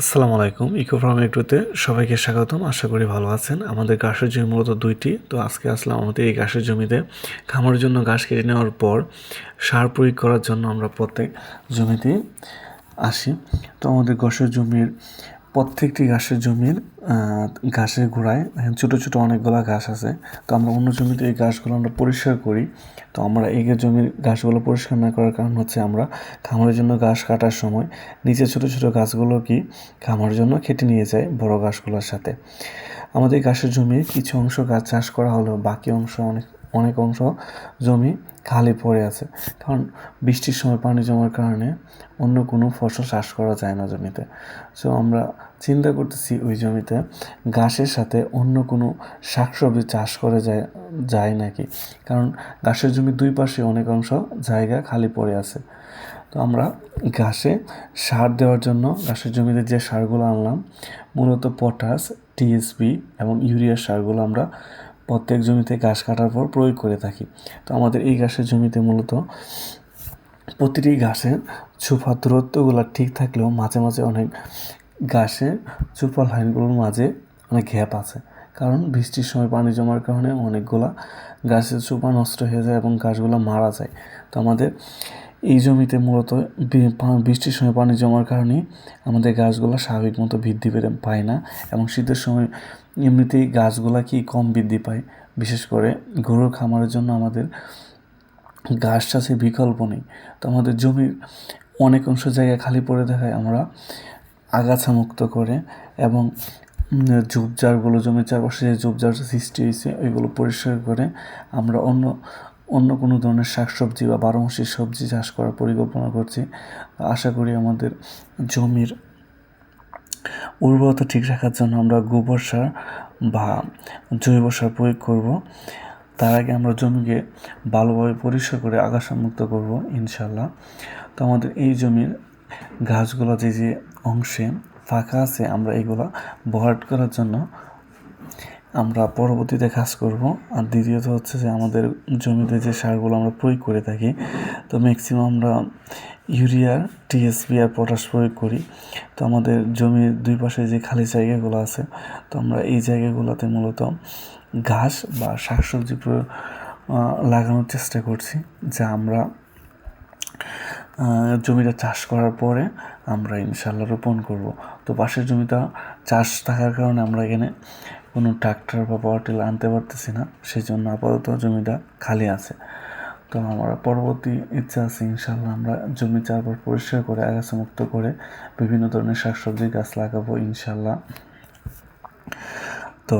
আসসালামু আলাইকুম, eco farm একটুতে সবাইকে স্বাগতম, আশা করি ভালো আছেন। আমাদের ঘাসের জমি মূলত দুইটি, তো আজকে আসলাম আমাদের এই ঘাসের জমিতে। খামারের জন্য ঘাস কেটে নেওয়ার পর সার প্রয়োগ করার জন্য আমরা প্রত্যেক জমিতে আসি। তো আমাদের ঘাসের জমির প্রত্যেকটি ঘাসের জমির ঘাসের গোড়ায় ছোটো ছোটো অনেকগুলো ঘাস আছে। তো আমরা অন্য জমিতে এই ঘাসগুলো আমরা পরিষ্কার করি। তো আমরা এই জমির ঘাসগুলো পরিষ্কার না করার কারণ হচ্ছে আমরা খামারের জন্য ঘাস কাটার সময় নিচে ছোটো ছোটো গাছগুলো কি খামারের জন্য কেটে নিয়ে যায় বড় ঘাসগুলোর সাথে। আমাদের ঘাসের জমির কিছু অংশ গাছ চাষ করা হলেও বাকি অংশ অনেক অনেক অংশ জমি খালি পড়ে আছে। কারণ বৃষ্টির সময় পানি জমার কারণে অন্য কোনো ফসল চাষ করা যায় না জমিতে। সো আমরা চিন্তা করতেছি ওই জমিতে ঘাসের সাথে অন্য কোনো শাকসবজি চাষ করে যায় যায় নাকি? কারণ ঘাসের জমির দুই পাশে অনেক অংশ জায়গা খালি পড়ে আছে। তো আমরা ঘাসে সার দেওয়ার জন্য ঘাসের জমিতে যে সারগুলো আনলাম, মূলত পটাশ টিএসপি এবং ইউরিয়া সারগুলো আমরা প্রত্যেক জমিতে ঘাস কাটার পর প্রয়োগ করে থাকি। তো আমাদের এই ঘাসের জমিতে মূলত প্রতিটি ঘাসের ছোপা দূরত্বগুলো ঠিক থাকলেও মাঝে মাঝে অনেক ঘাসের চুপা লাইনগুলোর মাঝে অনেক গ্যাপ আছে। কারণ বৃষ্টির সময় পানি জমার কারণে অনেকগুলা গাছের চোপা নষ্ট হয়ে যায় এবং গাছগুলো মারা যায়। তো আমাদের এই জমিতে মূলত বৃষ্টির সময় পানি জমার কারণে আমাদের গাছগুলো স্বাভাবিক মতো বৃদ্ধি পেতে পায় না এবং শীতের সময় এমনিতেই গাছগুলা কি কম বৃদ্ধি পায়। বিশেষ করে গরুর খামারের জন্য আমাদের ঘাস চাষে বিকল্প নেই। তো আমাদের জমির অনেক অংশ জায়গা খালি পড়ে থাকায় আমরা আগাছা মুক্ত করে এবং ঝোপঝাড়গুলো জমির চারপাশে যে ঝোপঝাড় সৃষ্টি হয়েছে, ওইগুলো পরিষ্কার করে আমরা অন্য অন্য কোনো ধরনের শাকসবজি বা বারোমাসি সবজি চাষ করার পরিকল্পনা করছি। আশা করি আমাদের জমির উর্বরতা ঠিক রাখার জন্য আমরা গোবর সার বা জৈব সার প্রয়োগ করব। তার আগে আমরা জমিকে ভালোভাবে পরিষ্কার করে আগাছা মুক্ত করব ইনশাল্লাহ তো আমাদের এই জমির গাছগুলো যে যে অংশে ফাঁকা আছে, আমরা এগুলো ভরাট করার জন্য আমরা পরবর্তীতে কাজ করব। আর দ্বিতীয়ত হচ্ছে যে আমাদের জমিতে যে সারগুলো আমরা প্রয়োগ করে থাকি, তো ম্যাক্সিমাম আমরা ইউরিয়া টিএসপি আর পটাশ প্রয়োগ করি। তো আমাদের জমির দুই পাশে যে খালি জায়গাগুলো আছে, তো আমরা এই জায়গাগুলোতে মূলত ঘাস বা শাকসবজি লাগানোর চেষ্টা করছি। যা আমরা জমিটা চাষ করার পরে আমরা ইনশাল্লাহ রোপণ করব। তো পাশের জমিটা চাষ থাকার কারণে আমরা এখানে কোনো ট্রাক্টর বা পাওয়ার টিলার আনতে পারতেছি না সেই জন্য আপাতত জমিটা খালি আছে। তো আমরা পরবর্তী ইচ্ছা আছে ইনশাল্লাহ আমরা জমি চারবার পরিষ্কার করে আগাছা মুক্ত করে বিভিন্ন ধরনের শাকসবজি গাছ লাগাবো ইনশাল্লাহ তো